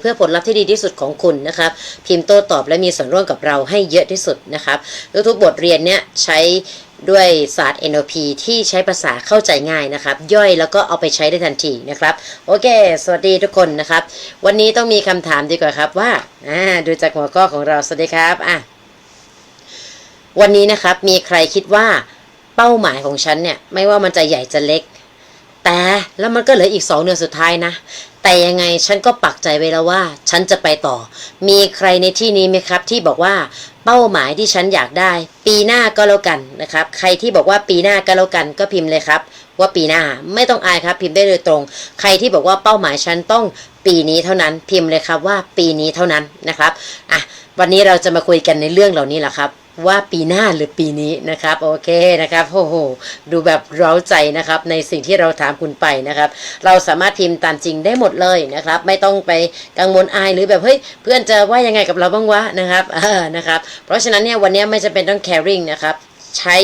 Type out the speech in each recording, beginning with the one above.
เพื่อผลลัพธ์ที่ดีที่สุดของคุณนะครับพิมพ์โต้ตอบและมีส่วนร่วมกับเราให้เยอะที่สุดนะครับทุกๆบทเรียนเนี้ยใช้ด้วยศาสตร์ NLP ที่ใช้ภาษาเข้าใจง่ายนะครับ ย่อยแล้วก็เอาไปใช้ได้ทันทีนะครับ โอเค สวัสดีทุกคนนะครับ วันนี้ต้องมีคำถามดีกว่าครับว่าอ่าดูจากหัวข้อของเรา สวัสดีครับอะวันนี้นะครับมีใครคิดว่าเป้าหมายของฉันเนี่ย ไม่ว่ามันจะใหญ่จะเล็ก แต่แล้วมันก็เหลืออีกสองเดือนสุดท้ายนะ แต่ยังไงฉันก็ปักใจไว้แล้วว่า ฉันจะไปต่อ มีใครในที่นี้ไหมครับ ที่บอกว่าเป้าหมายที่ฉันอยากได้ ปีหน้าก็แล้วกันนะครับ ใครที่บอกว่าปีหน้าก็แล้วกันก็พิมพ์เลยครับ ว่าปีหน้าไม่ต้องอายครับ พิมพ์ได้โดยตรง ใครที่บอกว่าเป้าหมายฉันต้องปีนี้เท่านั้นพิมพ์เลยครับว่าปีนี้เท่านั้นนะครับอะวันนี้เราจะมาคุยกันในเรื่องเหล่านี้แหละครับ ว่าปีหน้าหรือปีนี้นะครับโอเคนะครับโอ้โหดูแบบเร้าใจนะครับในสิ่งที่เราถามคุณไปนะครับ เราสามารถพิมพ์ตามจริงได้หมดเลยนะครับ ไม่ต้องไปกังวลอายหรือแบบเฮ้ยเพื่อนจะว่ายังไงกับเราบ้างวะนะครับเออนะครับเพราะฉะนั้นเนี่ยวันนี้ไม่จำเป็นต้อง caring นะครับใช้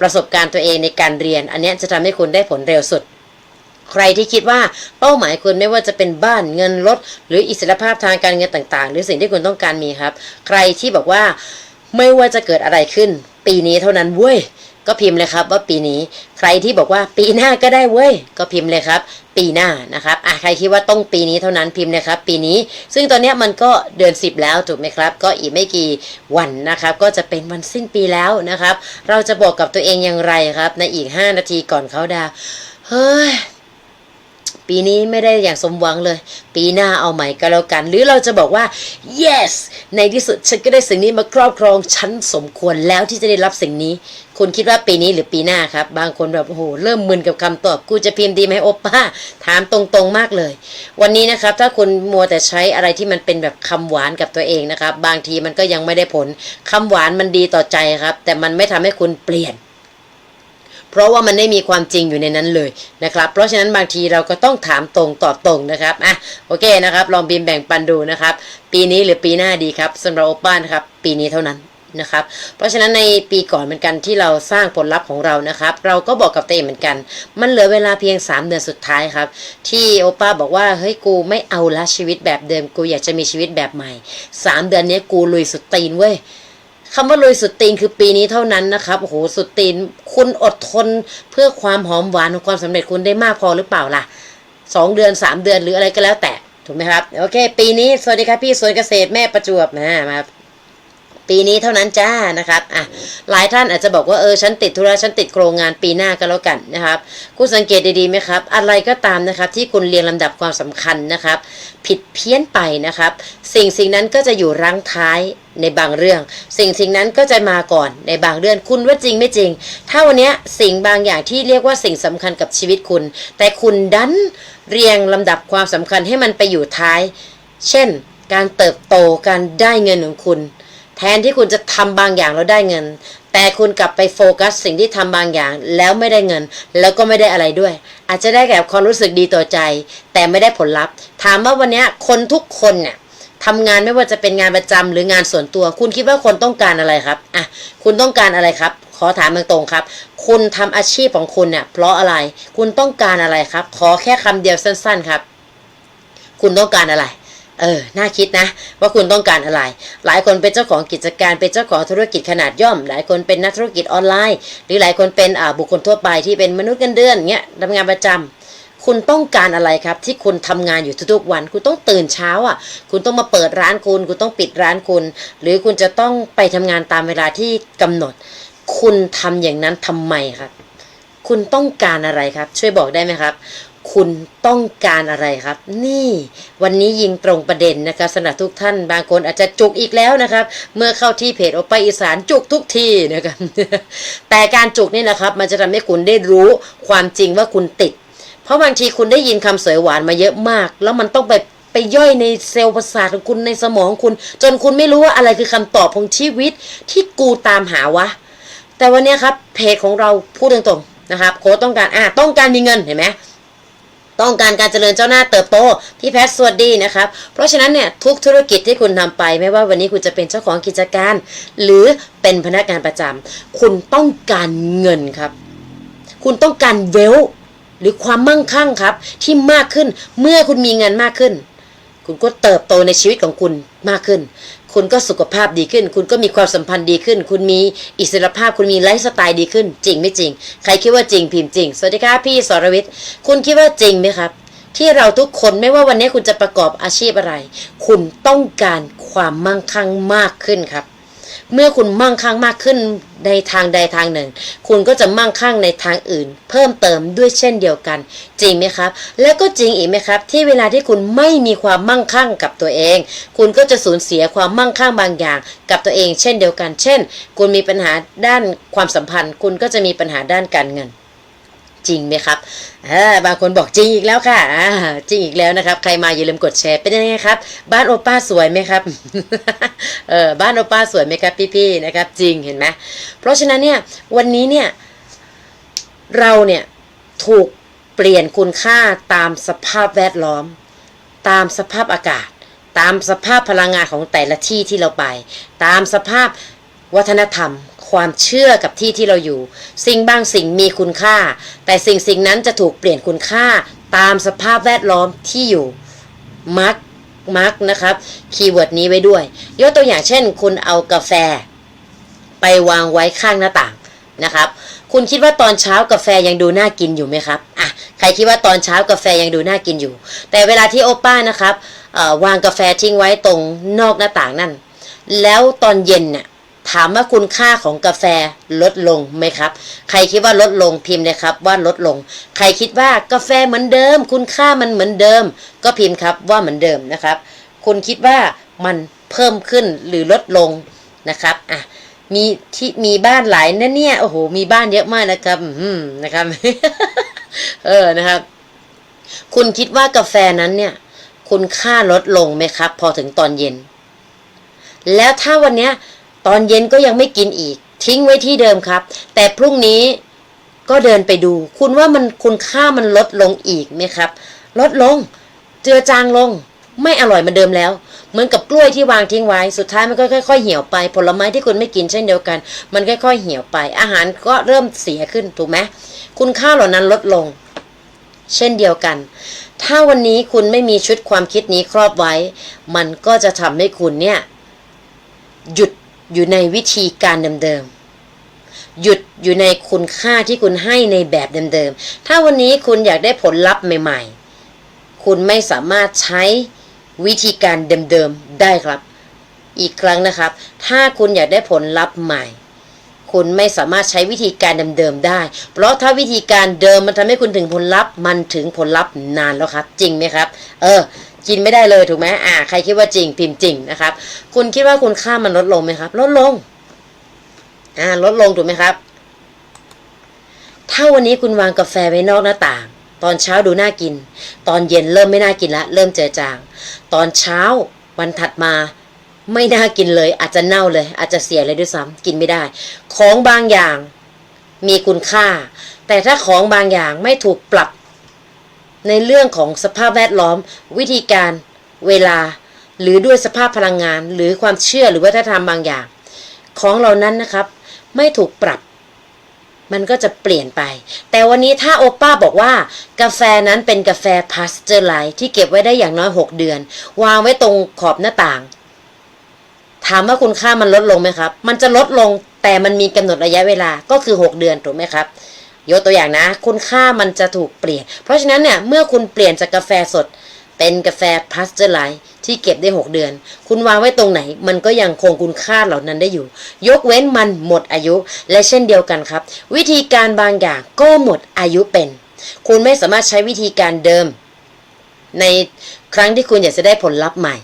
ประสบการณ์ตัวเองในการเรียน อันนี้จะทำให้คุณได้ผลเร็วสุด ใครที่คิดว่าเป้าหมายคุณไม่ว่าจะเป็นบ้านเงินรถหรืออิสรภาพทางการเงินต่าง ๆ หรือสิ่งที่คุณต้องการมีครับ ใครที่บอกว่า ไม่ว่าจะเกิดอะไรขึ้น ปีนี้เท่านั้นเว้ย ก็พิมพ์เลยครับว่าปีนี้ ใครที่บอกว่าปีหน้าก็ได้เว้ย ก็พิมพ์เลยครับ ปีหน้านะครับอะใครคิดว่าต้องปีนี้เท่านั้นพิมพ์เลยครับ ปีนี้ ซึ่งตอนนี้มันก็เดือน 10 แล้วถูกไหมครับ ก็อีกไม่กี่วันนะครับ ก็จะเป็นวันสิ้นปีแล้วนะครับ เราจะบอกกับตัวเองอย่างไรครับ ในอีก 5 นาทีก่อนเขาดาวเฮ้ย ปีนี้ไม่ได้อย่างสมหวังเลย ปีหน้าเอาใหม่ก็แล้วกัน หรือเราจะบอกว่า yes ในที่สุดฉันก็ได้สิ่งนี้มาครอบครองฉันสมควรแล้วที่จะได้รับสิ่งนี้ คุณคิดว่าปีนี้หรือปีหน้าครับ บางคนแบบโอ้โหเริ่มมึนกับคำตอบ กูจะพิมพ์ดีไหมโอป้า ถามตรงๆมากเลย วันนี้นะครับ ถ้าคุณมัวแต่ใช้อะไรที่มันเป็นแบบคำหวานกับตัวเองนะครับ บางทีมันก็ยังไม่ได้ผลคำหวานมันดีต่อใจครับ แต่มันไม่ทำให้คุณเปลี่ยน เพราะว่ามันไม่มีความจริงอยู่ในนั้นเลยนะครับ เพราะฉะนั้นบางทีเราก็ต้องถามตรงตอบตรงนะครับอะโอเคนะครับ ลองบินแบ่งปันดูนะครับ ปีนี้หรือปีหน้าดีครับสำหรับโอป้านะครับ ปีนี้เท่านั้นนะครับ เพราะฉะนั้นในปีก่อนเหมือนกันที่เราสร้างผลลัพธ์ของเรานะครับ เราก็บอกกับตัวเองเหมือนกัน มันเหลือเวลาเพียง 3 เดือนสุดท้ายครับ ที่โอป้าบอกว่าเฮ้ยกูไม่เอาละชีวิตแบบเดิมกูอยากจะมีชีวิตแบบใหม่ 3 เดือนนี้กูลุยสุดตีนเว้ย คำว่าลุยสุดตีนคือปีนี้เท่านั้นนะครับโอ้โหสุดตีนคุณอดทนเพื่อความหอมหวานของความสำเร็จคุณได้มากพอหรือเปล่าล่ะสองเดือนสามเดือนหรืออะไรก็แล้วแต่ถูกไหมครับ โอเค ปีนี้สวัสดีครับพี่สวนเกษตรแม่ประจวบนะมา ปีนี้เท่านั้นจ้านะครับอะหลายท่านอาจจะบอกว่าเออฉันติดธุระฉันติดโครงงานปีหน้าก็แล้วกันนะครับคุณสังเกตดีๆไหมครับ อะไรก็ตามนะครับที่คุณเรียงลำดับความสำคัญนะครับ ผิดเพี้ยนไปนะครับ สิ่งสิ่งนั้นก็จะอยู่รั้งท้ายในบางเรื่อง สิ่งสิ่งนั้นก็จะมาก่อนในบางเรื่องคุณว่าจริงไม่จริง ถ้าวันนี้สิ่งบางอย่างที่เรียกว่าสิ่งสำคัญกับชีวิตคุณ แต่คุณดันเรียงลำดับความสำคัญให้มันไปอยู่ท้าย เช่น การเติบโตการได้เงินของคุณ แทนที่คุณจะทำบางอย่างแล้วได้เงิน แต่คุณกลับไปโฟกัสสิ่งที่ทำบางอย่างแล้วไม่ได้เงิน แล้วก็ไม่ได้อะไรด้วย อาจจะได้แก่ความรู้สึกดีต่อใจ แต่ไม่ได้ผลลัพธ์ ถามว่าวันนี้คนทุกคนเนี่ยทำงานไม่ว่าจะเป็นงานประจำหรืองานส่วนตัว คุณคิดว่าคนต้องการอะไรครับอะคุณต้องการอะไรครับ ขอถามตรงๆครับ คุณทำอาชีพของคุณเนี่ยเพราะอะไร คุณต้องการอะไรครับ ขอแค่คำเดียวสั้น ๆครับ คุณต้องการอะไร เออ น่าคิดนะ ว่าคุณต้องการอะไร หลายคนเป็นเจ้าของกิจการ เป็นเจ้าของธุรกิจขนาดย่อม หลายคนเป็นนักธุรกิจออนไลน์ หรือหลายคนเป็นอ่าบุคคลทั่วไปที่เป็นมนุษย์เงินเดือนเงี้ยทำงานประจำคุณต้องการอะไรครับ ที่คุณทำงานอยู่ทุกๆวัน คุณต้องตื่นเช้าอะ คุณต้องมาเปิดร้านคุณ คุณต้องปิดร้านคุณ หรือคุณจะต้องไปทำงานตามเวลาที่กำหนด คุณทำอย่างนั้นทำไมครับ คุณต้องการอะไรครับ ช่วยบอกได้ไหมครับ คุณต้องการอะไรครับ นี่วันนี้ยิงตรงประเด็นนะครับสำหรับทุกท่านบางคนอาจจะจุกอีกแล้วนะครับ เมื่อเข้าที่เพจโอปอีสานจุกทุกทีนะครับแต่การจุกนี่นะครับ มันจะทำให้คุณได้รู้ความจริงว่าคุณติด เพราะบางทีคุณได้ยินคำเสยหวานมาเยอะมาก แล้วมันต้องไปไปย่อยในเซลล์ประสาทของคุณในสมองคุณ จนคุณไม่รู้ว่าอะไรคือคำตอบของชีวิตที่กูตามหาวะ แต่วันนี้ครับเพจของเราพูดตรงๆนะครับ โค้ต้องการอ่าต้องการมีเงินเห็นไหม ต้องการการเจริญเจ้าหน้าเติบโต พี่แพทย์สวัสดีนะครับ เพราะฉะนั้นเนี่ยทุกธุรกิจที่คุณทำไป ไม่ว่าวันนี้คุณจะเป็นเจ้าของกิจการ หรือเป็นพนักงานประจำคุณต้องการเงินครับ คุณต้องการเวลหรือความมั่งคั่งครับ ที่มากขึ้นเมื่อคุณมีเงินมากขึ้น คุณก็เติบโตในชีวิตของคุณมากขึ้น คุณก็สุขภาพดีขึ้น คุณก็มีความสัมพันธ์ดีขึ้น คุณมีอิสรภาพคุณมีไลฟ์สไตล์ดีขึ้น จริงไม่จริง ใครคิดว่าจริงพิมพ์จริง สวัสดีครับพี่สรวิทย์คุณคิดว่าจริงไหมครับ ที่เราทุกคนไม่ว่าวันนี้คุณจะประกอบอาชีพอะไร คุณต้องการความมั่งคั่งมากขึ้นครับ เมื่อคุณมั่งคั่งมากขึ้นในทางใดทางหนึ่ง คุณก็จะมั่งคั่งในทางอื่น เพิ่มเติมด้วยเช่นเดียวกัน จริงไหมครับ และก็จริงอีกไหมครับ ที่เวลาที่คุณไม่มีความมั่งคั่งกับตัวเอง คุณก็จะสูญเสียความมั่งคั่งบางอย่าง กับตัวเอง เช่นเดียวกัน เช่น คุณมีปัญหาด้านความสัมพันธ์ คุณก็จะมีปัญหาด้านการเงิน จริงไหมครับบางคนบอกจริงอีกแล้วค่ะจริงอีกแล้วนะครับ ใครมาอย่าลืมกดแชร์เป็นยังไงครับ บ้านโอป้าสวยไหมครับเออบ้านโอป้าสวยไหมครับพี่ๆนะครับ จริงเห็นไหมเพราะฉะนั้นเนี่ยวันนี้เนี่ยเราเนี่ยถูกเปลี่ยนคุณค่าตามสภาพแวดล้อม ตามสภาพอากาศ ตามสภาพพลังงานของแต่ละที่ที่เราไป ตามสภาพวัฒนธรรม ความเชื่อกับที่ที่เราอยู่ สิ่งบางสิ่งมีคุณค่า แต่สิ่งสิ่งนั้นจะถูกเปลี่ยนคุณค่าตามสภาพแวดล้อมที่อยู่มักมักนะครับคีย์เวิร์ดนี้ไว้ด้วย ยกตัวอย่างเช่น คุณเอากาแฟ ไปวางไว้ข้างหน้าต่างนะครับ คุณคิดว่าตอนเช้ากาแฟยังดูน่ากินอยู่ไหมครับอะใครคิดว่าตอนเช้ากาแฟยังดูน่ากินอยู่ แต่เวลาที่โอป้านะครับวางกาแฟทิ้งไว้ตรงนอกหน้าต่างนั่น แล้วตอนเย็นเนี่ย ถามว่าคุณค่าของกาแฟลดลงไหมครับ ใครคิดว่าลดลงพิมพ์เลยครับว่าลดลง ใครคิดว่ากาแฟเหมือนเดิม คุณค่ามันเหมือนเดิม ก็พิมพ์ครับว่าเหมือนเดิมนะครับ คุณคิดว่ามันเพิ่มขึ้นหรือลดลงนะครับอะมีที่มีบ้านหลายนะเนี่ยโอ้โหมีบ้านเยอะมากนะครับอืมนะครับ เออนะครับ คุณคิดว่ากาแฟนั้นเนี่ย คุณค่าลดลงไหมครับ พอถึงตอนเย็น แล้วถ้าวันเนี้ย ตอนเย็นก็ยังไม่กินอีก ทิ้งไว้ที่เดิมครับ แต่พรุ่งนี้ก็เดินไปดู คุณว่ามันคุณค่ามันลดลงอีกไหมครับ ลดลง เจือจางลง ไม่อร่อยเหมือนเดิมแล้ว เหมือนกับกล้วยที่วางทิ้งไว้ สุดท้ายมันก็ค่อย ๆ เหี่ยวไป ผลไม้ที่คุณไม่กินเช่นเดียวกัน มันค่อยๆเหี่ยวไป อาหารก็เริ่มเสียขึ้นถูกไหมคุณค่าเหล่านั้นลดลง เช่นเดียวกัน ถ้าวันนี้คุณไม่มีชุดความคิดนี้ครอบไว้ มันก็จะทำให้คุณเนี่ย หยุด อยู่ในวิธีการเดิมๆ หยุดอยู่ในคุณค่าที่คุณให้ในแบบเดิมๆ ถ้าวันนี้คุณอยากได้ผลลัพธ์ใหม่ๆ คุณไม่สามารถใช้วิธีการเดิมๆ ได้ครับ อีกครั้งนะครับ ถ้าคุณอยากได้ผลลัพธ์ใหม่ คุณไม่สามารถใช้วิธีการเดิมๆ ได้ เพราะถ้าวิธีการเดิมมันทำให้คุณถึงผลลัพธ์ มันถึงผลลัพธ์นานแล้วครับ จริงไหมครับ เออ กินไม่ได้เลยถูกไหมอ่า ใครคิดว่าจริงพิมพ์จริงนะครับ คุณคิดว่าคุณค่ามันลดลงไหมครับ ลดลง อ่า ลดลงถูกไหมครับ ถ้าวันนี้คุณวางกาแฟไว้นอกหน้าต่าง ตอนเช้าดูน่ากิน ตอนเย็นเริ่มไม่น่ากินละ เริ่มเจอจาง ตอนเช้าวันถัดมาไม่น่ากินเลย อาจจะเน่าเลย อาจจะเสียเลยด้วยซ้ำกินไม่ได้ ของบางอย่างมีคุณค่า แต่ถ้าของบางอย่างไม่ถูกปรับ ในเรื่องของสภาพแวดล้อม วิธีการ เวลา หรือด้วยสภาพพลังงาน หรือความเชื่อหรือวัฒนธรรมบางอย่าง ของเหล่านั้นนะครับ ไม่ถูกปรับ มันก็จะเปลี่ยนไป แต่วันนี้ถ้าโอป้าบอกว่า กาแฟนั้นเป็นกาแฟพาสเจอร์ไลท์ที่เก็บไว้ได้อย่างน้อย 6 เดือน วางไว้ตรงขอบหน้าต่าง ถามว่าคุณค่ามันลดลงไหมครับ มันจะลดลงแต่มันมีกำหนดระยะเวลาก็คือ 6 เดือนถูกไหมครับ ยกตัวอย่างนะ คุณค่ามันจะถูกเปลี่ยน เพราะฉะนั้นเนี่ย เมื่อคุณเปลี่ยนจากกาแฟสด เป็นกาแฟพาสเจอร์ไลท์ที่เก็บได้ 6 เดือน คุณวางไว้ตรงไหน มันก็ยังคงคุณค่าเหล่านั้นได้อยู่ ยกเว้นมันหมดอายุ และเช่นเดียวกันครับ วิธีการบางอย่างก็หมดอายุเป็น คุณไม่สามารถใช้วิธีการเดิม ในครั้งที่คุณอยากจะได้ผลลัพธ์ใหม่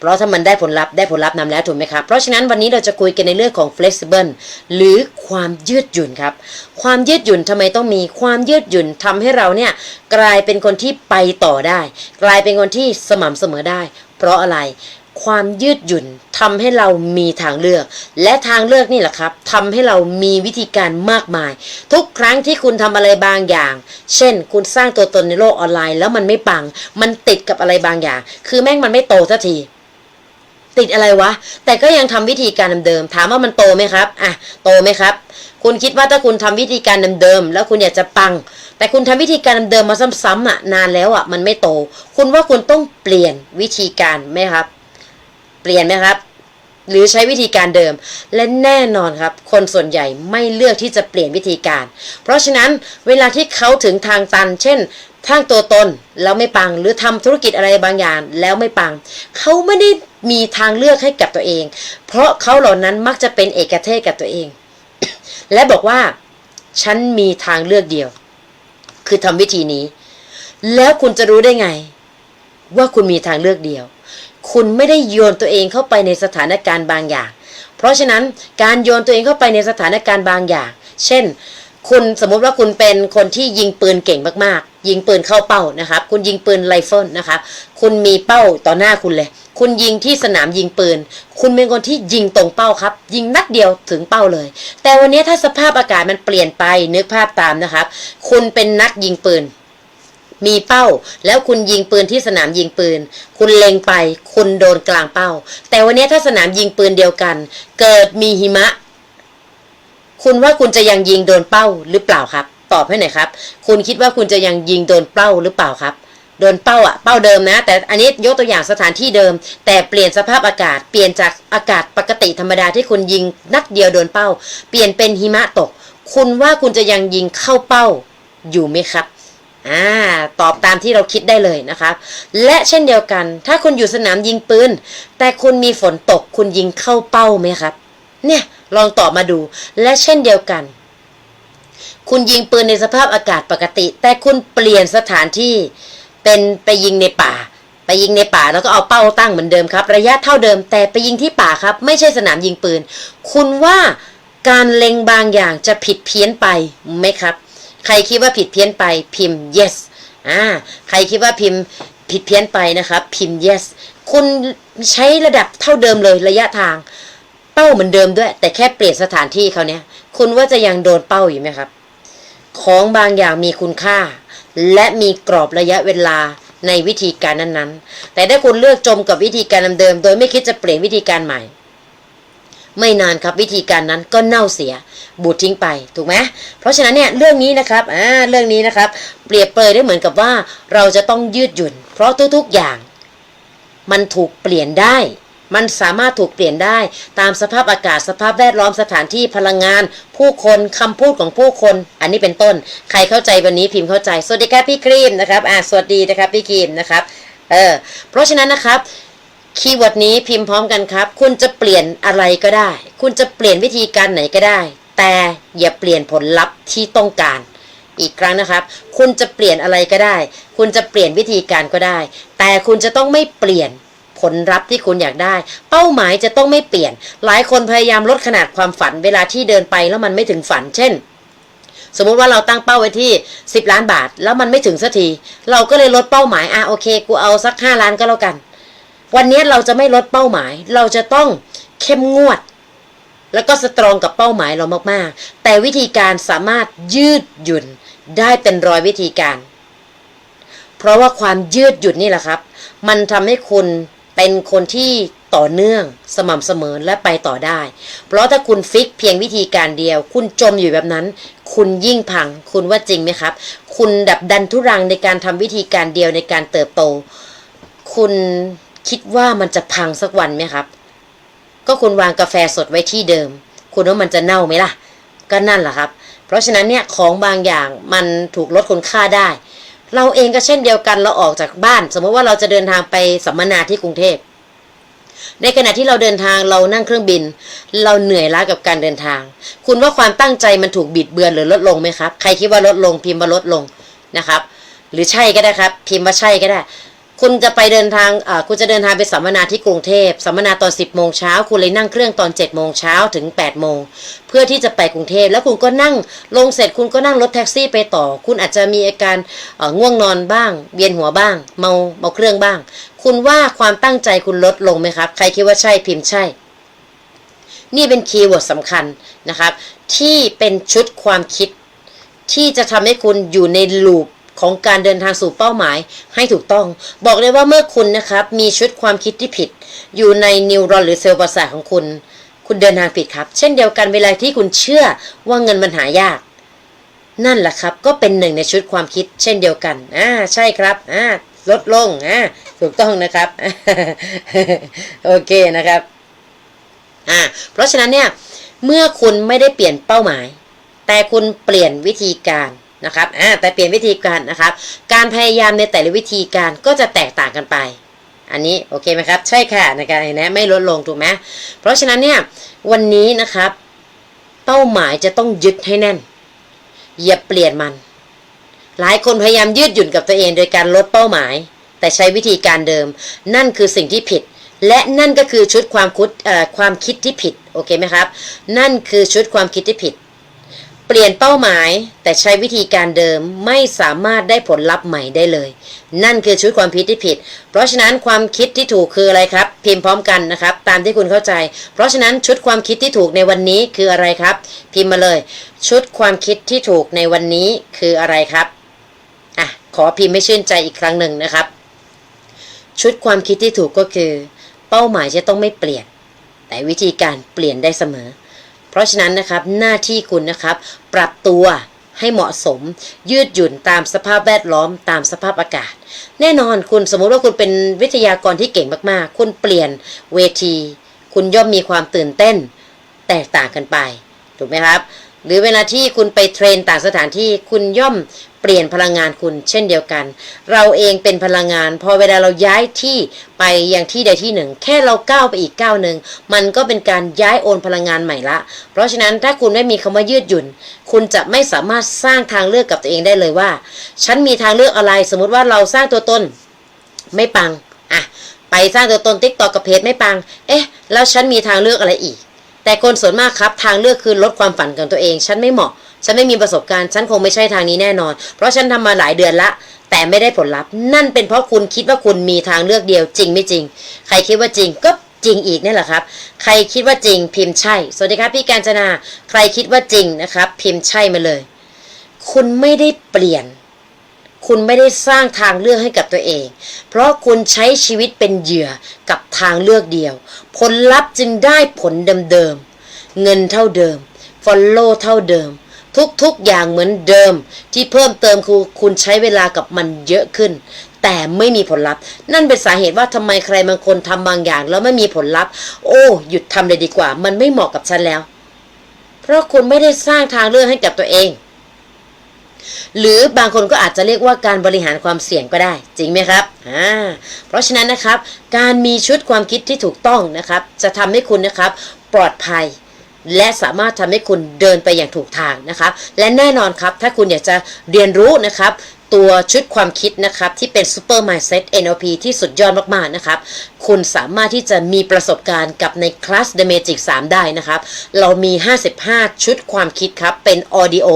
เพราะถ้ามันได้ผลลัพธ์ได้ผลลัพธ์นำแล้วถูกไหมครับ เพราะฉะนั้นวันนี้เราจะคุยกันในเรื่องของ flexible หรือความยืดหยุ่นครับ ความยืดหยุ่นทำไมต้องมีความยืดหยุ่นทำให้เราเนี่ยกลายเป็นคนที่ไปต่อได้ กลายเป็นคนที่สม่ำเสมอได้ เพราะอะไรความยืดหยุ่นทำให้เรามีทางเลือก และทางเลือกนี่แหละครับทำให้เรามีวิธีการมากมาย ทุกครั้งที่คุณทำอะไรบางอย่าง เช่น คุณสร้างตัวตนในโลกออนไลน์ แล้วมันไม่ปัง มันติดกับอะไรบางอย่าง คือแม่งมันไม่โตสักที ติดอะไรวะ แต่ก็ยังทำวิธีการเดิมๆถามว่ามันโตไหมครับอะโตไหมครับ คุณคิดว่าถ้าคุณทำวิธีการเดิมๆแล้วคุณอยากจะปัง แต่คุณทำวิธีการเดิมๆมาซ้ำๆอะนานแล้วอะมันไม่โต คุณว่าคุณต้องเปลี่ยนวิธีการไหมครับ เปลี่ยนไหมครับ หรือใช้วิธีการเดิม และแน่นอนครับ คนส่วนใหญ่ไม่เลือกที่จะเปลี่ยนวิธีการ เพราะฉะนั้นเวลาที่เขาถึงทางตัน เช่นทางตัวตนแล้วไม่ปังหรือทำธุรกิจอะไรบางอย่าง แล้วไม่ปัง เขาไม่ได้มีทางเลือกให้กับตัวเอง เพราะเขาเหล่านั้นมักจะเป็นเอกเทศกับตัวเอง และบอกว่า ฉันมีทางเลือกเดียว คือทำวิธีนี้ แล้วคุณจะรู้ได้ไง ว่าคุณมีทางเลือกเดียว คุณไม่ได้โยนตัวเองเข้าไปในสถานการณ์บางอย่าง เพราะฉะนั้นการโยนตัวเองเข้าไปในสถานการณ์บางอย่าง เช่น คุณสมมุติว่าคุณเป็นคนที่ยิงปืนเก่งมากๆ ยิงปืนเข้าเป้านะครับ คุณยิงปืนไรเฟิลนะครับคุณมีเป้าต่อหน้าคุณเลย คุณยิงที่สนามยิงปืน คุณเป็นคนที่ยิงตรงเป้าครับ ยิงนัดเดียวถึงเป้าเลย แต่วันนี้ถ้าสภาพอากาศมันเปลี่ยนไปนึกภาพตามนะครับ คุณเป็นนักยิงปืน มีเป้า แล้วคุณยิงปืนที่สนามยิงปืน คุณเล็งไป คุณโดนกลางเป้า แต่วันนี้ถ้าสนามยิงปืนเดียวกัน เกิดมีหิมะ คุณว่าคุณจะยังยิงโดนเป้าหรือเปล่าครับ ตอบให้หน่อยครับ คุณคิดว่าคุณจะยังยิงโดนเป้าหรือเปล่าครับโดนเป้าอะเป้าเดิมนะ แต่อันนี้ยกตัวอย่างสถานที่เดิม แต่เปลี่ยนสภาพอากาศเปลี่ยนจากอากาศปกติธรรมดาที่คุณยิงนัดเดียวโดนเป้า เปลี่ยนเป็นหิมะตก คุณว่าคุณจะยังยิงเข้าเป้าอยู่ไหมครับ อ่าตอบตามที่เราคิดได้เลยนะครับ และเช่นเดียวกัน ถ้าคุณอยู่สนามยิงปืน แต่คุณมีฝนตกคุณยิงเข้าเป้าไหมครับ เนี่ยลองตอบมาดู และเช่นเดียวกัน คุณยิงปืนในสภาพอากาศปกติ แต่คุณเปลี่ยนสถานที่เป็นไปยิงในป่า ไปยิงในป่าแล้วก็เอาเป้าตั้งเหมือนเดิมครับ ระยะเท่าเดิม แต่ไปยิงที่ป่าครับ ไม่ใช่สนามยิงปืน คุณว่าการเล็งบางอย่างจะผิดเพี้ยนไปไหมครับ ใครคิดว่าผิดเพี้ยนไปพิมพ์ yes อ่าใครคิดว่าพิมพ์ผิดเพี้ยนไปนะครับพิมพ์ yes คุณใช้ระดับเท่าเดิมเลยระยะทาง เป้าเหมือนเดิมด้วย แต่แค่เปลี่ยนสถานที่เขาเนี่ยคุณว่าจะยังโดนเป้าอยู่ไหมครับ ของบางอย่างมีคุณค่า และมีกรอบระยะเวลาในวิธีการนั้นๆ แต่ถ้าคุณเลือกจมกับวิธีการเดิมโดยไม่คิดจะเปลี่ยนวิธีการใหม่ ไม่นานครับวิธีการนั้นก็เน่าเสีย บูดทิ้งไปถูกไหมเพราะฉะนั้นเนี่ยเรื่องนี้นะครับอ่าเรื่องนี้นะครับ เปรียบเปรยได้เหมือนกับว่าเราจะต้องยืดหยุ่น เพราะทุกๆอย่าง มันถูกเปลี่ยนได้ มันสามารถถูกเปลี่ยนได้ ตามสภาพอากาศสภาพแวดล้อมสถานที่พลังงาน ผู้คนคำพูดของผู้คน อันนี้เป็นต้น ใครเข้าใจวันนี้พิมพ์เข้าใจสวัสดีครับพี่ครีมนะครับอ่าสวัสดีนะครับพี่ครีมนะครับเออเพราะฉะนั้นนะครับ คีย์เวิร์ดนี้พิมพ์พร้อมกันครับ คุณจะเปลี่ยนอะไรก็ได้ คุณจะเปลี่ยนวิธีการไหนก็ได้ แต่อย่าเปลี่ยนผลลัพธ์ที่ต้องการ อีกครั้งนะครับ คุณจะเปลี่ยนอะไรก็ได้ คุณจะเปลี่ยนวิธีการก็ได้ แต่คุณจะต้องไม่เปลี่ยนผลลัพธ์ที่คุณอยากได้ เป้าหมายจะต้องไม่เปลี่ยน หลายคนพยายามลดขนาดความฝันเวลาที่เดินไปแล้วมันไม่ถึงฝัน เช่น สมมุติว่าเราตั้งเป้าไว้ที่ 10 ล้านบาท แล้วมันไม่ถึงสักที เราก็เลยลดเป้าหมายอะโอเค กูเอาสัก 5 ล้านก็แล้วกัน วันนี้เราจะไม่ลดเป้าหมาย เราจะต้องเข้มงวด แล้วก็สตรองกับเป้าหมายเรามากๆ แต่วิธีการสามารถยืดหยุ่นได้เป็นร้อยวิธีการ เพราะว่าความยืดหยุ่นนี่แหละครับ มันทำให้คุณเป็นคนที่ต่อเนื่องสม่ำเสมอและไปต่อได้ เพราะถ้าคุณฟิกเพียงวิธีการเดียว คุณจมอยู่แบบนั้น คุณยิ่งพัง คุณว่าจริงไหมครับ คุณดับดันทุรังในการทำวิธีการเดียวในการเติบโต คุณ คิดว่ามันจะพังสักวันไหมครับ ก็คุณวางกาแฟสดไว้ที่เดิม คุณว่ามันจะเน่าไหมล่ะ ก็นั่นแหละครับ เพราะฉะนั้นเนี่ยของบางอย่างมันถูกลดคุณค่าได้ เราเองก็เช่นเดียวกันเราออกจากบ้าน สมมติว่าเราจะเดินทางไปสัมมนาที่กรุงเทพในขณะที่เราเดินทางเรานั่งเครื่องบิน เราเหนื่อยล้ากับการเดินทาง คุณว่าความตั้งใจมันถูกบิดเบือนหรือลดลงไหมครับ ใครคิดว่าลดลงพิมพ์ว่าลดลงนะครับ หรือใช่ก็ได้ครับ พิมพ์ว่าใช่ก็ได้ คุณจะไปเดินทางคุณจะเดินทางไปสัมมนาที่กรุงเทพสัมมนาตอน 10 โมงเช้า คุณเลยนั่งเครื่องตอน 7 โมงเช้าถึง 8 โมง เพื่อที่จะไปกรุงเทพแล้วคุณก็นั่งลงเสร็จคุณก็นั่งรถแท็กซี่ไปต่อ คุณอาจจะมีอาการง่วงนอนบ้าง เวียนหัวบ้าง เมาเมาเครื่องบ้าง คุณว่าความตั้งใจคุณลดลงไหมครับ ใครคิดว่าใช่พิมพ์ใช่ นี่เป็นคีย์เวิร์ดสำคัญนะครับ ที่เป็นชุดความคิด ที่จะทำให้คุณอยู่ในลูป ของการเดินทางสู่เป้าหมายให้ถูกต้อง บอกเลยว่าเมื่อคุณนะครับ มีชุดความคิดที่ผิด อยู่ในนิวรอนหรือเซลล์ประสาทของคุณ คุณเดินทางผิดครับ เช่นเดียวกันเวลาที่คุณเชื่อว่าเงินมันหายาก นั่นแหละครับ ก็เป็นหนึ่งในชุดความคิด เช่นเดียวกันอ่าใช่ครับอ่าลดลงอ่าถูกต้องนะครับ โอเคนะครับอ่าเพราะฉะนั้นเนี่ยเมื่อคุณไม่ได้เปลี่ยนเป้าหมาย แต่คุณเปลี่ยนวิธีการ นะครับอ่าแต่เปลี่ยนวิธีการนะครับ การพยายามในแต่ละวิธีการก็จะแตกต่างกันไป อันนี้โอเคไหมครับ ใช่ค่ะในการนะไม่ลดลงถูกไหมเพราะฉะนั้นเนี่ยวันนี้นะครับ เป้าหมายจะต้องยึดให้แน่น อย่าเปลี่ยนมัน หลายคนพยายามยืดหยุ่นกับตัวเองโดยการลดเป้าหมาย แต่ใช้วิธีการเดิม นั่นคือสิ่งที่ผิดและนั่นก็คือชุดความคุดความคิดที่ผิด โอเคไหมครับ นั่นคือชุดความคิดที่ผิด เปลี่ยนเป้าหมายแต่ใช้วิธีการเดิมไม่สามารถได้ผลลัพธ์ใหม่ได้เลย นั่นคือชุดความคิดที่ผิด เพราะฉะนั้นความคิดที่ถูกคืออะไรครับ พิมพ์พร้อมกันนะครับ ตามที่คุณเข้าใจ เพราะฉะนั้นชุดความคิดที่ถูกในวันนี้คืออะไรครับ พิมพ์มาเลย ชุดความคิดที่ถูกในวันนี้คืออะไรครับอะขอพิมพ์ให้ชื่นใจอีกครั้งหนึ่งนะครับ ชุดความคิดที่ถูกก็คือ เป้าหมายจะต้องไม่เปลี่ยน แต่วิธีการเปลี่ยนได้เสมอ เพราะฉะนั้นนะครับหน้าที่คุณนะครับ ปรับตัวให้เหมาะสม ยืดหยุ่นตามสภาพแวดล้อมตามสภาพอากาศ แน่นอนคุณสมมุติว่าคุณเป็นวิทยากรที่เก่งมากๆ คุณเปลี่ยนเวที คุณย่อมมีความตื่นเต้น แตกต่างกันไป ถูกไหมครับ หรือเวลาที่คุณไปเทรนต่างสถานที่คุณย่อม เปลี่ยนพลังงานคุณเช่นเดียวกัน เราเองเป็นพลังงาน พอเวลาเราย้ายที่ไปยังที่ใดที่หนึ่ง แค่เราก้าวไปอีกก้าวหนึ่งมันก็เป็นการย้ายโอนพลังงานใหม่ละ เพราะฉะนั้นถ้าคุณไม่มีคำว่ายืดหยุ่น คุณจะไม่สามารถสร้างทางเลือกกับตัวเองได้เลยว่า ฉันมีทางเลือกอะไร สมมุติว่าเราสร้างตัวตนไม่ปังอะไปสร้างตัวตนติ๊กตอกกับเพจไม่ปัง เอ๊ะ แล้วฉันมีทางเลือกอะไรอีก แต่คนส่วนมากครับ ทางเลือกคือลดความฝันของตัวเอง ฉันไม่เหมาะ ฉันไม่มีประสบการณ์ ฉันคงไม่ใช่ทางนี้แน่นอน เพราะฉันทำมาหลายเดือนละ แต่ไม่ได้ผลลัพธ์ นั่นเป็นเพราะคุณคิดว่าคุณมีทางเลือกเดียวจริงไม่จริง ใครคิดว่าจริงก็จริงอีกนี่แหละครับ ใครคิดว่าจริงพิมพ์ใช่ สวัสดีครับพี่การจนา ใครคิดว่าจริงนะครับ พิมพ์ใช่มาเลย คุณไม่ได้เปลี่ยน คุณไม่ได้สร้างทางเลือกให้กับตัวเอง เพราะคุณใช้ชีวิตเป็นเหยื่อกับทางเลือกเดียว ผลลัพธ์จึงได้ผลเดิมๆ เงินเท่าเดิม follow เท่าเดิม ทุกๆอย่างเหมือนเดิม ที่เพิ่มเติมคือคุณใช้เวลากับมันเยอะขึ้น แต่ไม่มีผลลัพธ์ นั่นเป็นสาเหตุว่าทำไมใครบางคนทำบางอย่าง แล้วไม่มีผลลัพธ์ โอ้ หยุดทำเลยดีกว่า มันไม่เหมาะกับฉันแล้ว เพราะคุณไม่ได้สร้างทางเลือกให้กับตัวเอง หรือบางคนก็อาจจะเรียกว่าการบริหารความเสี่ยงก็ได้ จริงไหมครับอ่าเพราะฉะนั้นนะครับ การมีชุดความคิดที่ถูกต้องนะครับ จะทำให้คุณนะครับ ปลอดภัย และสามารถทำให้คุณเดินไปอย่างถูกทางนะครับ และแน่นอนครับ ถ้าคุณอยากจะเรียนรู้นะครับตัวชุดความคิดนะครับที่เป็น Super Mindset NLP ที่สุดยอดมาก ๆ นะครับ คุณสามารถที่จะมีประสบการณ์กับในคลาส The Magic 3 ได้นะครับ เรามี 55 ชุดความคิดครับ เป็นออดิโอ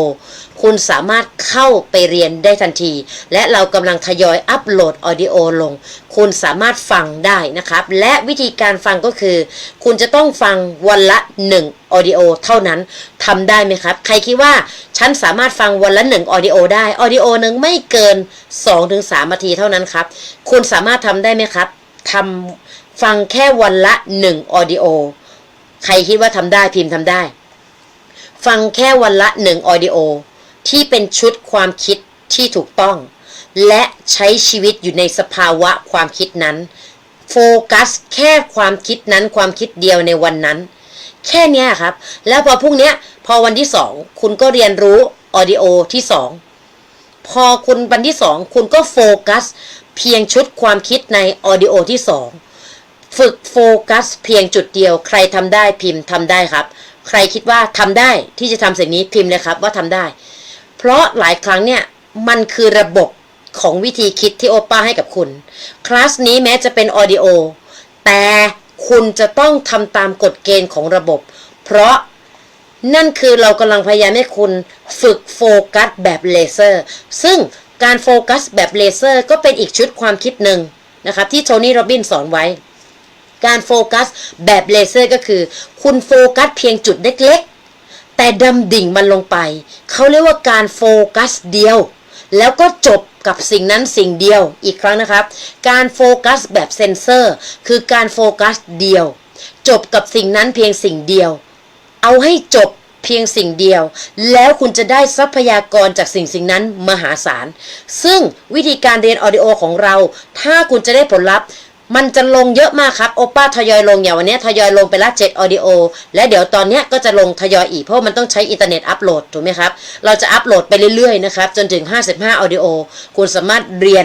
คุณสามารถเข้าไปเรียนได้ทันที และเรากำลังทยอยอัปโหลดออดิโอลง คุณสามารถฟังได้นะครับ และวิธีการฟังก็คือ คุณจะต้องฟังวันละ 1 ออดิโอเท่านั้นทำได้ไหมครับ ใครคิดว่าฉันสามารถฟังวันละ 1 ออดิโอได้ ออดิโอหนึ่งไม่เกิน 2-3นาทีเท่านั้นครับ คุณสามารถทำได้ไหมครับทำฟังแค่วันละ 1 ออดิโอ ใครคิดว่าทำได้พิมพ์ทำได้ฟังแค่วันละ1ออดิโอ ที่เป็นชุดความคิดที่ถูกต้อง และใช้ชีวิตอยู่ในสภาวะความคิดนั้น โฟกัสแค่ความคิดนั้นความคิดเดียวในวันนั้น แค่นี้ครับ แล้วพอพรุ่งนี้พอวันที่สองคุณก็เรียนรู้ออดิโอที่สองพอคุณวันที่สองคุณก็โฟกัสเพียงชุดความคิดในออดิโอที่สองฝึกโฟกัสเพียงจุดเดียว ใครทำได้พิมพ์ทำได้ครับ ใครคิดว่าทำได้ที่จะทำสิ่งนี้พิมพ์เลยครับว่าทำได้ เพราะหลายครั้งเนี่ยมันคือระบบของวิธีคิดที่โอป้าให้กับคุณ คลาสนี้แม้จะเป็นออดิโอ แต่คุณจะต้องทำตามกฎเกณฑ์ของระบบ เพราะนั่นคือเรากำลังพยายามให้คุณฝึกโฟกัสแบบเลเซอร์ ซึ่งการโฟกัสแบบเลเซอร์ก็เป็นอีกชุดความคิดหนึ่งนะครับที่โทนี่โรบินสอนไว้ การโฟกัสแบบเลเซอร์ก็คือ คุณโฟกัสเพียงจุดเล็ก แต่ดำดิ่งมันลงไป เขาเรียกว่าการโฟกัสเดียว แล้วก็จบกับสิ่งนั้นสิ่งเดียวอีกครั้งนะครับ การโฟกัสแบบเซนเซอร์ คือการโฟกัสเดียว จบกับสิ่งนั้นเพียงสิ่งเดียว เอาให้จบเพียงสิ่งเดียว แล้วคุณจะได้ทรัพยากรจากสิ่งสิ่งนั้นมหาศาล ซึ่งวิธีการเรียนออดิโอของเรา ถ้าคุณจะได้ผลลัพธ์ มันจะลงเยอะมากครับโอป้าทยอยลงอย่างวันนี้ทยอยลงไปละเจ็ดออดิโอและเดี๋ยวตอนนี้ก็จะลงทยอยอีกเพราะมันต้องใช้อินเทอร์เน็ตอัปโหลดถูกไหมครับ เราจะอัปโหลดไปเรื่อยๆนะครับจนถึง 55ออดิโอคุณสามารถเรียน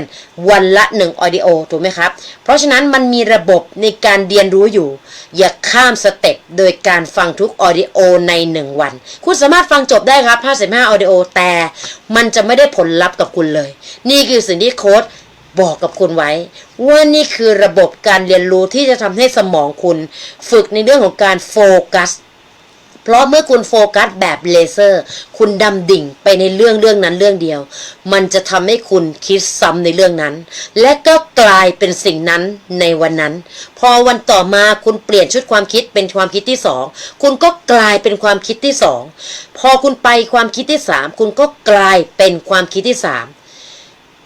วันละ1ออดิโอถูกไหมครับ เพราะฉะนั้นมันมีระบบในการเรียนรู้อยู่ อย่าข้ามสเต็ปโดยการฟังทุกออดิโอใน 1 วัน คุณสามารถฟังจบได้ครับ 55ออดิโอแต่มันจะไม่ได้ผลลัพธ์กับคุณเลย นี่คือสิ่งที่โค้ด บอกกับคุณไว้ ว่านี่คือระบบการเรียนรู้ที่จะทำให้สมองคุณ ฝึกในเรื่องของการโฟกัส เพราะเมื่อคุณโฟกัสแบบเลเซอร์ คุณดำดิ่งไปในเรื่องเรื่องนั้นเรื่องเดียว มันจะทำให้คุณคิดซ้ำในเรื่องนั้น และก็กลายเป็นสิ่งนั้นในวันนั้น พอวันต่อมาคุณเปลี่ยนชุดความคิดเป็นความคิดที่สองคุณก็กลายเป็นความคิดที่สองพอคุณไปความคิดที่สามคุณก็กลายเป็นความคิดที่สาม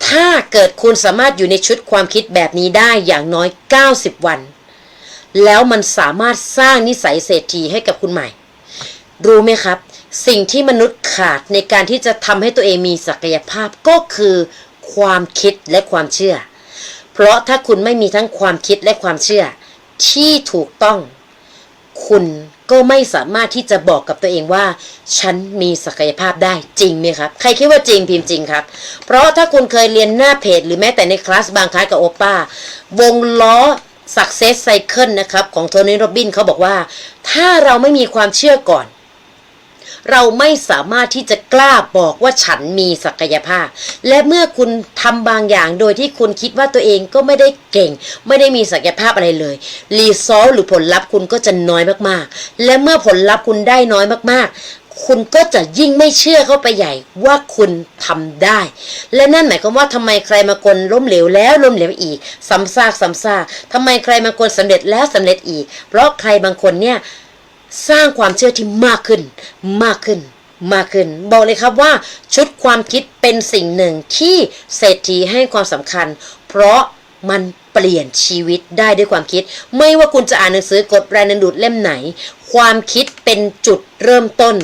ถ้าเกิดคุณสามารถอยู่ในชุดความคิดแบบนี้ได้อย่างน้อย 90 วัน แล้วมันสามารถสร้างนิสัยเศรษฐีให้กับคุณใหม่ รู้ไหมครับ สิ่งที่มนุษย์ขาดในการที่จะทำให้ตัวเองมีศักยภาพก็คือความคิดและความเชื่อ เพราะถ้าคุณไม่มีทั้งความคิดและความเชื่อ ที่ถูกต้อง คุณ ก็ไม่สามารถที่จะบอกกับตัวเองว่า ฉันมีศักยภาพได้จริงไหมครับ ใครคิดว่าจริงพิมพ์จริงครับ เพราะถ้าคุณเคยเรียนหน้าเพจ หรือแม้แต่ในคลาสบางคลาสกับโอป้าวงล้อ success cycle นะครับ ของโทนี่โรบินเขาบอกว่า ถ้าเราไม่มีความเชื่อก่อน เราไม่สามารถที่จะกล้าบอกว่าฉันมีศักยภาพ และเมื่อคุณทำบางอย่างโดยที่คุณคิดว่าตัวเองก็ไม่ได้เก่ง ไม่ได้มีศักยภาพอะไรเลยรีซอลหรือผลลัพธ์คุณก็จะน้อยมากๆ และเมื่อผลลัพธ์คุณได้น้อยมากๆคุณก็จะยิ่งไม่เชื่อเข้าไปใหญ่ว่าคุณทำได้ และนั่นหมายความว่าทำไมใครมาคนล้มเหลวแล้วล้มเหลวอีกซ้ำซากซ้ำซากทำไมใครบางคนสำเร็จแล้วสำเร็จอีก เพราะใครบางคนเนี่ย สร้างความเชื่อที่มากขึ้น มากขึ้น มากขึ้น บอกเลยครับว่าชุดความคิดเป็นสิ่งหนึ่งที่เศรษฐีให้ความสำคัญ เพราะมันเปลี่ยนชีวิตได้ด้วยความคิด ไม่ว่าคุณจะอ่านหนังสือกฎแรงดึงดูดเล่มไหน ความคิดเป็นจุดเริ่มต้น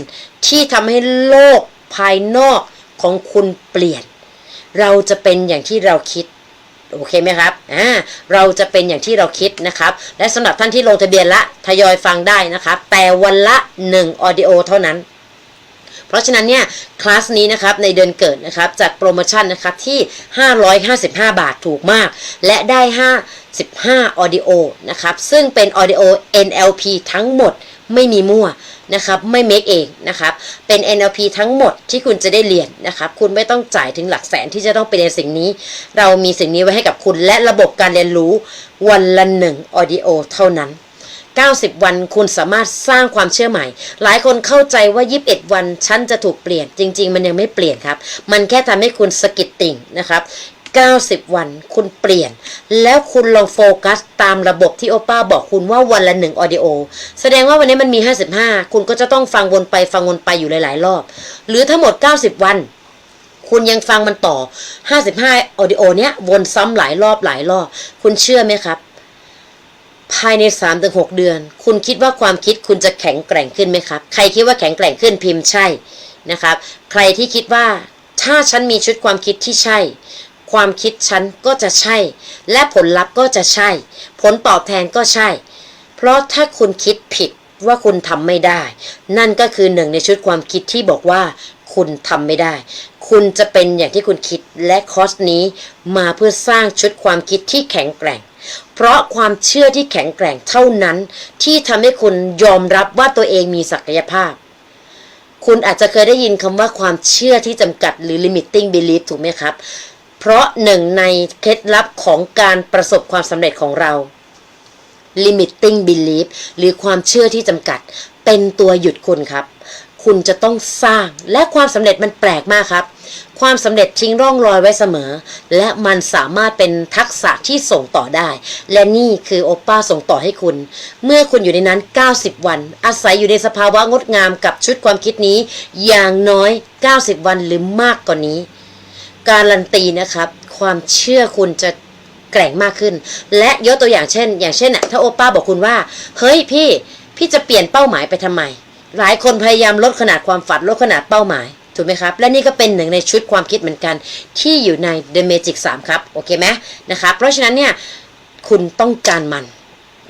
ที่ทำให้โลกภายนอกของคุณเปลี่ยน เราจะเป็นอย่างที่เราคิด โอเคไหมครับอ่าเราจะเป็นอย่างที่เราคิดนะครับ และสำหรับท่านที่ลงทะเบียนละทยอยฟังได้นะครับ แต่วันละ1ออดิโอเท่านั้นเพราะฉะนั้นเนี่ยคลาสนี้นะครับในเดือนเกิดนะครับจากโปรโมชั่นนะครับที่ 555 บาทถูกมาก และได้ 55 ออดิโอนะครับซึ่งเป็นออดิโอ NLP ทั้งหมดไม่มีมั่ว นะครับไม่เมคเองนะครับเป็น NLP ทั้งหมดที่คุณจะได้เรียนนะครับคุณไม่ต้องจ่ายถึงหลักแสนที่จะต้องไปเรียนสิ่งนี้ เรามีสิ่งนี้ไว้ให้กับคุณและระบบการเรียนรู้วันละหนึ่งออดิโอเท่านั้น 90 วันคุณสามารถสร้างความเชื่อใหม่ หลายคนเข้าใจว่า 21 วันฉันจะถูกเปลี่ยนจริง ๆ มันยังไม่เปลี่ยนครับ มันแค่ทำให้คุณสกิดติ่งนะครับ 90 วัน คุณเปลี่ยน แล้วคุณลองโฟกัสตามระบบที่โอป้าบอกคุณว่าวันละหนึ่งออดิโอแสดงว่าวันนี้มันมี 55 คุณก็จะต้องฟังวนไปฟังวนไปอยู่หลาย ๆ รอบ หรือทั้งหมด 90 วัน คุณยังฟังมันต่อ 55ออดิโอเนี้ยวนซ้ำหลายรอบหลายรอบ คุณเชื่อไหมครับ ภายใน3าถึงหเดือน คุณคิดว่าความคิดคุณจะแข็งแกร่งขึ้นไหมครับ ใครคิดว่าแข็งแกร่งขึ้นพิมพ์ใช่นะครับ ใครที่คิดว่าถ้าฉันมีชุดความคิดที่ใช่ ความคิดฉันก็จะใช่ และผลลัพธ์ก็จะใช่ ผลตอบแทนก็ใช่ เพราะถ้าคุณคิดผิดว่าคุณทำไม่ได้ นั่นก็คือหนึ่งในชุดความคิดที่บอกว่า คุณทำไม่ได้ คุณจะเป็นอย่างที่คุณคิดและคอร์สนี้มาเพื่อสร้างชุดความคิดที่แข็งแกร่ง เพราะความเชื่อที่แข็งแกร่งเท่านั้น ที่ทำให้คุณยอมรับว่าตัวเองมีศักยภาพ คุณอาจจะเคยได้ยินคำว่าความเชื่อที่จำกัดหรือ limiting belief ถูกไหมครับ เพราะหนึ่งในเคล็ดลับของการประสบความสำเร็จของเรา limiting belief หรือความเชื่อที่จำกัด เป็นตัวหยุดคุณครับ คุณจะต้องสร้างและความสำเร็จมันแปลกมากครับ ความสำเร็จทิ้งร่องรอยไว้เสมอ และมันสามารถเป็นทักษะที่ส่งต่อได้ และนี่คือโอป้าส่งต่อให้คุณ เมื่อคุณอยู่ในนั้น 90 วัน อาศัยอยู่ในสภาวะงดงามกับชุดความคิดนี้ อย่างน้อย 90 วันหรือมากกว่านี้ การันตีนะครับ ความเชื่อคุณจะแกร่งมากขึ้น และยกตัวอย่างเช่น อย่างเช่นน่ะถ้าโอป้าบอกคุณว่า เฮ้ยพี่พี่จะเปลี่ยนเป้าหมายไปทำไม หลายคนพยายามลดขนาดความฝันลดขนาดเป้าหมายถูกไหมครับ และนี่ก็เป็นหนึ่งในชุดความคิดเหมือนกัน ที่อยู่ใน The Magic 3 ครับ โอเคไหมนะครับ เพราะฉะนั้นเนี่ย คุณต้องการมัน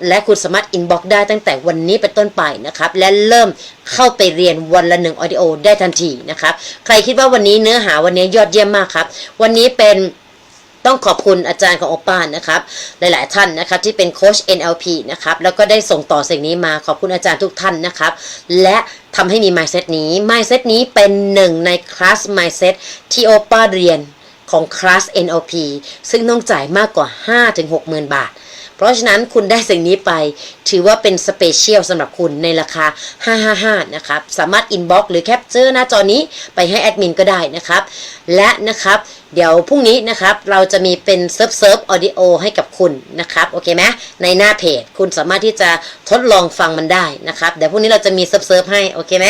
และคุณสามารถอินบ็อกได้ตั้งแต่วันนี้เป็นต้นไปนะครับ และเริ่มเข้าไปเรียนวันละหนึ่งออดิโอได้ทันทีนะครับ ใครคิดว่าวันนี้เนื้อหาวันนี้ยอดเยี่ยมมากครับ วันนี้เป็นต้องขอบคุณอาจารย์ของโอปานนะครับ หลาย ๆ ท่านนะครับที่เป็นโค้ช NLP นะครับ แล้วก็ได้ส่งต่อสิ่งนี้มาขอบคุณอาจารย์ทุกท่านนะครับ และทำให้มี mindset นี้ mindset นี้เป็นหนึ่งในคลาส mindset ที่โอปาเรียนของคลาส NLP ซึ่งต้องจ่ายมากกว่า 5-6หมื่นบาท เพราะฉะนั้นคุณได้สิ่งนี้ไป ถือว่าเป็นสเปเชียลสำหรับคุณในราคา 555 นะครับ สามารถอินบ็อกหรือแคปเจอร์หน้าจอนี้ไปให้แอดมินก็ได้นะครับ และนะครับ เดี๋ยวพรุ่งนี้นะครับเราจะมีเป็นเซิร์ฟเซิร์ฟออดิโอให้กับคุณนะครับโอเคไหมในหน้าเพจคุณสามารถที่จะทดลองฟังมันได้นะครับเดี๋ยวพรุ่งนี้เราจะมีเซิร์ฟเซิร์ฟให้โอเคไหม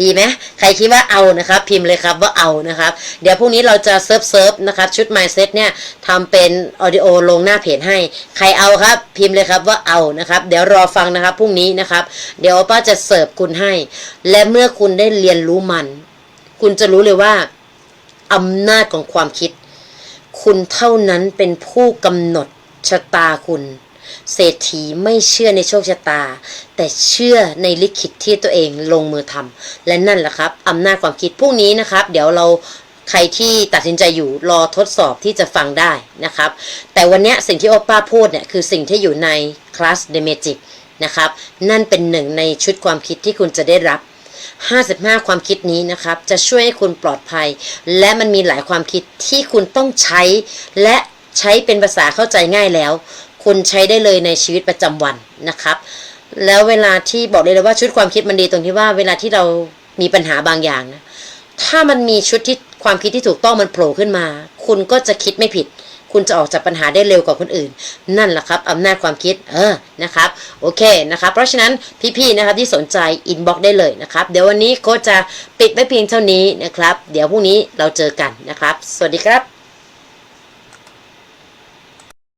ดีไหมใครคิดว่าเอานะครับ พิมพ์เลยครับว่าเอานะครับ เดี๋ยวพรุ่งนี้เราจะเซิร์ฟเซิร์ฟนะครับชุด mindset เนี่ยทำเป็นออดิโอลงหน้าเพจให้ ใครเอาครับ พิมพ์เลยครับว่าเอานะครับ เดี๋ยวรอฟังนะครับพรุ่งนี้นะครับ เดี๋ยวป้าจะเสิร์ฟคุณให้ และเมื่อคุณได้เรียนรู้มัน คุณจะรู้เลยว่า อำนาจของความคิด คุณเท่านั้นเป็นผู้กำหนดชะตาคุณ เศรษฐีไม่เชื่อในโชคชะตา แต่เชื่อในลิขิตที่ตัวเองลงมือทำและนั่นแหละครับอำนาจความคิดพรุ่งนี้นะครับ เดี๋ยวเราใครที่ตัดสินใจอยู่รอทดสอบที่จะฟังได้นะครับ แต่วันนี้สิ่งที่โอป้าพูดเนี่ยคือสิ่งที่อยู่ในคลาสเดเมจิกนะครับ นั่นเป็นหนึ่งในชุดความคิดที่คุณจะได้รับ 55 ความคิดนี้นะครับ จะช่วยให้คุณปลอดภัย และมันมีหลายความคิดที่คุณต้องใช้ และใช้เป็นภาษาเข้าใจง่ายแล้ว คุณใช้ได้เลยในชีวิตประจำวันนะครับ แล้วเวลาที่บอกเลยเลยว่าชุดความคิดมันดีตรงที่ว่า เวลาที่เรามีปัญหาบางอย่างนะถ้ามันมีชุดที่ความคิดที่ถูกต้องมันโผล่ขึ้นมา คุณก็จะคิดไม่ผิด คุณจะออกจากปัญหาได้เร็วกว่าคนอื่น นั่นแหละครับอำนาจความคิดเออนะครับโอเคนะครับเพราะฉะนั้นพี่ๆนะครับที่สนใจอินบ็อกได้เลยนะครับ เดี๋ยววันนี้โค้ชจะปิดไว้เพียงเท่านี้นะครับ เดี๋ยวพรุ่งนี้เราเจอกันนะครับ สวัสดีครับ